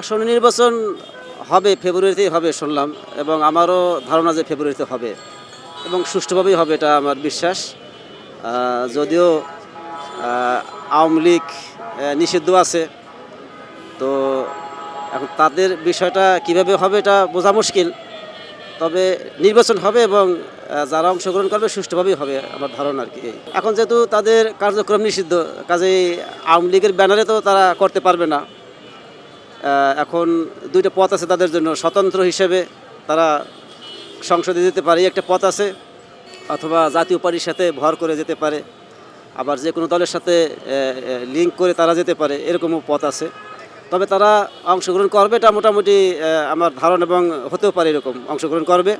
আসন্ন নির্বাচন হবে ফেব্রুয়ারিতেই হবে শুনলাম, এবং আমারও ধারণা যে ফেব্রুয়ারিতে হবে, এবং সুষ্ঠুভাবেই হবে এটা আমার বিশ্বাস। যদিও আওয়ামী লীগ নিষিদ্ধ আছে, তো এখন তাদের বিষয়টা কীভাবে হবে এটা বোঝা মুশকিল, তবে নির্বাচন হবে এবং যারা অংশগ্রহণ করবে সুষ্ঠুভাবেই হবে আমার ধারণা আর কি এখন যেহেতু তাদের কার্যক্রম নিষিদ্ধ, কাজেই আওয়ামী লীগের ব্যানারে তো তারা করতে পারবে না এখন দুইটা পথ আছে তাদের জন্য। স্বতন্ত্র হিসেবে তারা সংসদে যেতে পারে, একটা পথ আছে, অথবা জাতীয় পার্টির সাথে ভর করে যেতে পারে, আবার যে কোনো দলের সাথে লিঙ্ক করে তারা যেতে পারে, এরকমও পথ আছে। তবে তারা অংশগ্রহণ করবে, এটা মোটামুটি আমার ধারণা এবং হতেও পারে এরকম, অংশগ্রহণ করবে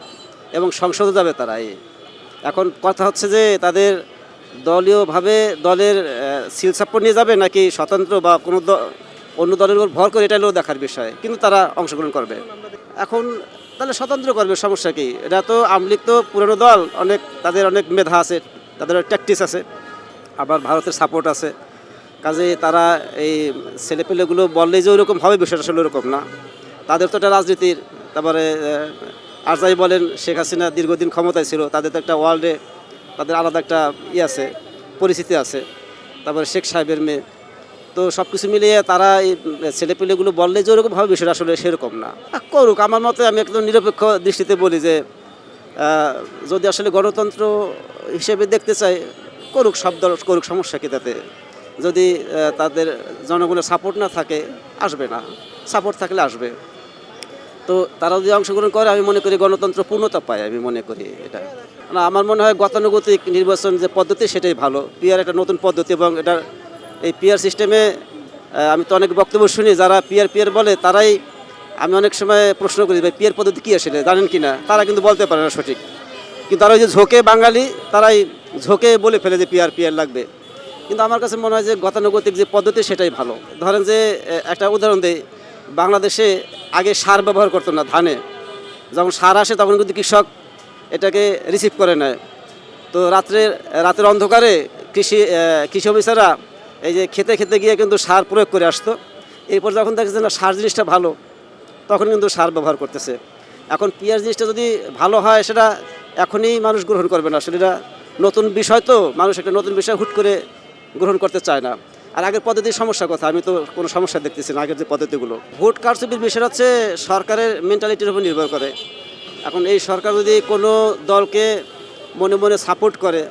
এবং সংসদে যাবে তারা এই। এখন কথা হচ্ছে যে তাদের দলীয়ভাবে দলের সিল সাপোর্ট নিয়ে যাবে নাকি স্বতন্ত্র বা কোনো অন্য দলের উপর ভর করে এটা হলেও দেখার বিষয় কিন্তু তারা অংশগ্রহণ করবে। এখন তাহলে স্বতন্ত্র করবে সমস্যা কি? এটা তো আওয়ামী লীগ তো পুরনো দল অনেক তাদের অনেক মেধা আছে তাদের ট্যাকটিস আছে আবার ভারতের সাপোর্ট আছে। কাজে তারা এই ছেলেপেলেগুলো বললেই যে ওইরকম হবে বিষয়টা আসলে ওরকম না। তাদের তো একটা রাজনীতির তারপরে আহ, আর যাই বলেন শেখ হাসিনা দীর্ঘদিন ক্ষমতায় ছিল তাদের তো একটা ওয়ার্ল্ডে তাদের আলাদা একটা ইয়ে আছে পরিস্থিতি আছে। তারপরে শেখ সাহেবের মেয়ে তো সব কিছু মিলিয়ে তারা এই ছেলেপেলেগুলো বললে যে ওরকম হবে বিষয়টা আসলে সেরকম না। করুক, আমার মতে আমি একদম নিরপেক্ষ দৃষ্টিতে বলি যে যদি আসলে গণতন্ত্র হিসেবে দেখতে চাই, করুক সব দল, করুক সমস্যা কি তাতে। যদি তাদের জনগণের সাপোর্ট না থাকে, আসবে না। সাপোর্ট থাকলে আসবে। তো তারা যদি অংশগ্রহণ করে, আমি মনে করি গণতন্ত্র পূর্ণতা পায়, আমি মনে করি এটা। আমার মনে হয় গতানুগতিক নির্বাচন যে পদ্ধতি, সেটাই ভালো। পিয়ার একটা নতুন পদ্ধতি এবং এটা এই পিয়ার সিস্টেমে আমি তো অনেক বক্তব্য শুনি, যারা পিয়ার পিয়ার বলে, তারাই আমি অনেক সময় প্রশ্ন করি ভাই পিয়ার পদ্ধতি কী আসলে, জানেন কি না তারা কিন্তু বলতে পারে না সঠিক। কিন্তু তারা ওই যে ঝোঁকে বাঙালি, তারাই ঝোঁকে বলে ফেলে যে পিয়ার পিয়ার লাগবে। কিন্তু আমার কাছে মনে হয় যে গতানুগতিক যে পদ্ধতি, সেটাই ভালো। ধরেন যে একটা উদাহরণ দেই, বাংলাদেশে আগে সার ব্যবহার করতো না ধানে। যখন সার আসে, তখন কিন্তু কৃষক এটাকে রিসিভ করে নেয়। তো রাত্রে, রাতের অন্ধকারে কৃষি কৃষি অফিসাররা এই যে খেতে খেতে গিয়ে কিন্তু সার প্রয়োগ করে আসতো। এরপর যখন দেখছে না সার জিনিসটা ভালো, তখন কিন্তু সার ব্যবহার করতেছে। এখন পিঁয়াজ জিনিসটা যদি ভালো হয়, সেটা এখনই মানুষ গ্রহণ করবে না। এটা নতুন বিষয় তো, মানুষ একটা নতুন বিষয় হুট করে গ্রহণ করতে চায় না। আর আগের পদ্ধতির সমস্যা কথা, আমি তো কোনো সমস্যা দেখতেছি না আগের যে পদ্ধতিগুলো। ভোট কারচুপির বিষয় হচ্ছে, সরকারের মেন্টালিটির উপর নির্ভর করে। এখন এই সরকার যদি কোনো দলকে মনে মনে সাপোর্ট করে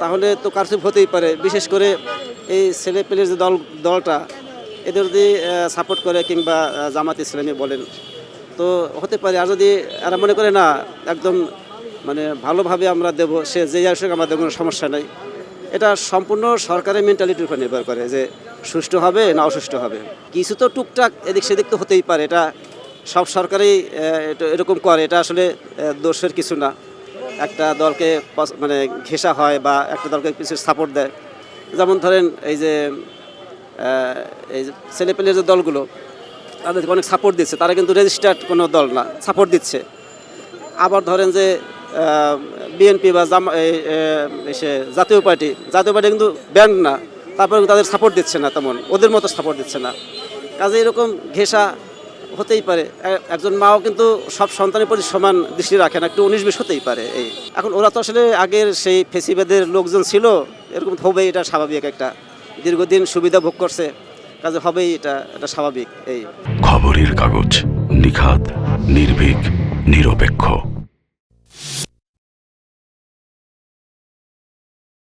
তাহলে তো কারচুপ হতেই পারে। বিশেষ করে এই ছেলে পেলের যে দল, দলটা, এদের যদি সাপোর্ট করে কিংবা জামাত ইসলামী বলেন, তো হতে পারে। আর যদি এরা মনে করে না, একদম মানে ভালোভাবে আমরা দেব, সে যে আসুক আমাদের কোনো সমস্যা নেই। এটা সম্পূর্ণ সরকারের মেন্টালিটির উপর নির্ভর করে যে সুষ্ঠু হবে না অসুষ্ঠু হবে। কিছু তো টুকটাক এদিক সেদিক তো হতেই পারে। এটা সব সরকারই এরকম করে। এটা আসলে দোষের কিছু না। একটা দলকে মানে ঘেঁষা হয় বা একটা দলকে কিছু সাপোর্ট দেয়। যেমন ধরেন এই যে এই যে ছেলেপেলের যে দলগুলো, তাদেরকে অনেক সাপোর্ট দিচ্ছে। তারা কিন্তু রেজিস্টার্ড কোনো দল না সাপোর্ট দিচ্ছে। আবার ধরেন যে বিএনপি বা জামা এসে জাতীয় পার্টি জাতীয় পার্টি কিন্তু ব্যান্ড না। তারপরে তাদের সাপোর্ট দিচ্ছে না তেমন, ওদের মতো সাপোর্ট দিচ্ছে না। কাজে এরকম ঘেঁষা হতেই পারে। একজন মাও কিন্তু সব সন্তানের প্রতি সমান দৃষ্টি রাখে না, একটু উনিশ বিশ হতেই পারে এই। এখন ওরা তো আসলে আগের সেই ফেসিবাদের লোকজন ছিল এরকম হবেই, এটা স্বাভাবিক একটা। দীর্ঘদিন সুবিধা ভোগ করছে, কাজে হবেই, এটা এটা স্বাভাবিক, এই। খবরের কাগজ নিখাত, নির্ভীক, নিরপেক্ষ।